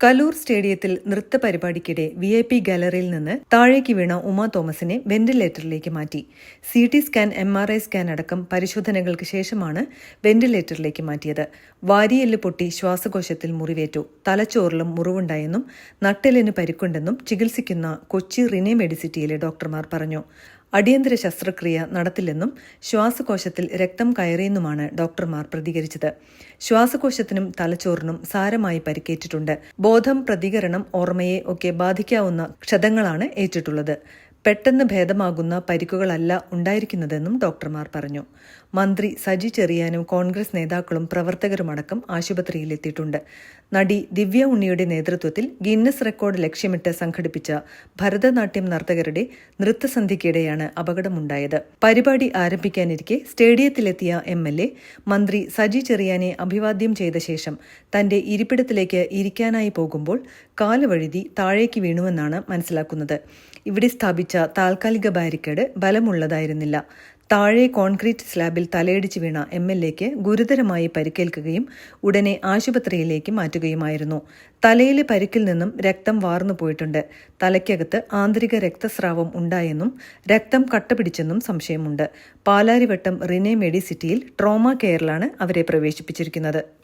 കലൂർ സ്റ്റേഡിയത്തിൽ നൃത്ത പരിപാടിക്കിടെ V I P ഗാലറിയിൽ നിന്ന് താഴേക്ക് വീണ ഉമ തോമസിനെ വെന്റിലേറ്ററിലേക്ക് മാറ്റി. C T scan M R I scan അടക്കം പരിശോധനകൾക്ക് ശേഷമാണ് വെന്റിലേറ്ററിലേക്ക് മാറ്റിയത്. വാരിയെല്ല് പൊട്ടി ശ്വാസകോശത്തിൽ മുറിവേറ്റു. തലച്ചോറിലും മുറിവുണ്ടായെന്നും നട്ടെല്ലിന് പരിക്കുണ്ടെന്നും ചികിത്സിക്കുന്ന കൊച്ചി റിനെ മെഡിസിറ്റിയിലെ ഡോക്ടർമാർ പറഞ്ഞു. അടിയന്തര ശസ്ത്രക്രിയ നടത്തില്ലെന്നും ശ്വാസകോശത്തിൽ രക്തം കയറിയെന്നുമാണ് ഡോക്ടർമാർ പ്രതികരിച്ചത്. ശ്വാസകോശത്തിനും തലച്ചോറിനും സാരമായി പരിക്കേറ്റിട്ടുണ്ട്. ബോധം പ്രതികരണം ഓർമ്മയെ ഒക്കെ ബാധിക്കാവുന്ന ക്ഷതങ്ങളാണ് ഏറ്റിട്ടുള്ളത്. പെട്ടെന്ന് ഭേദമാകുന്ന പരിക്കുകളല്ല ഉണ്ടായിരിക്കുന്നതെന്നും ഡോക്ടർമാർ പറഞ്ഞു. മന്ത്രി സജി ചെറിയാനും കോൺഗ്രസ് നേതാക്കളും പ്രവർത്തകരുമടക്കം ആശുപത്രിയിലെത്തിയിട്ടുണ്ട്. നടി ദിവ്യ ഉണ്ണിയുടെ നേതൃത്വത്തിൽ ഗിന്നസ് റെക്കോർഡ് ലക്ഷ്യമിട്ട് സംഘടിപ്പിച്ച ഭരതനാട്യം നർത്തകരുടെ നൃത്തസന്ധ്യയ്ക്കിടെയാണ് അപകടമുണ്ടായത്. പരിപാടി ആരംഭിക്കാനിരിക്കെ സ്റ്റേഡിയത്തിലെത്തിയ എം എൽ എ മന്ത്രി സജി ചെറിയാനെ അഭിവാദ്യം ചെയ്ത ശേഷം തന്റെ ഇരിപ്പിടത്തിലേക്ക് ഇരിക്കാനായി പോകുമ്പോൾ കാലുവഴുതി താഴേക്ക് വീണുവെന്നാണ് മനസ്സിലാക്കുന്നത്. ഇവിടെ സ്ഥാപിച്ച താൽക്കാലിക ബാരിക്കേഡ് ബലമുള്ളതായിരുന്നില്ല. താഴെ കോൺക്രീറ്റ് സ്ലാബിൽ തലയിടിച്ച് വീണ എം എൽ എക്ക് ഗുരുതരമായി പരിക്കേൽക്കുകയും ഉടനെ ആശുപത്രിയിലേക്ക് മാറ്റുകയുമായിരുന്നു. തലയിലെ പരിക്കിൽ നിന്നും രക്തം വാർന്നു പോയിട്ടുണ്ട്. തലയ്ക്കകത്ത് ആന്തരിക രക്തസ്രാവം ഉണ്ടായെന്നും രക്തം കട്ടപിടിച്ചെന്നും സംശയമുണ്ട്. പാലാരിവട്ടം റിനെ മെഡിസിറ്റിയിൽ ട്രോമ കെയറിലാണ് അവരെ പ്രവേശിപ്പിച്ചിരിക്കുന്നത്.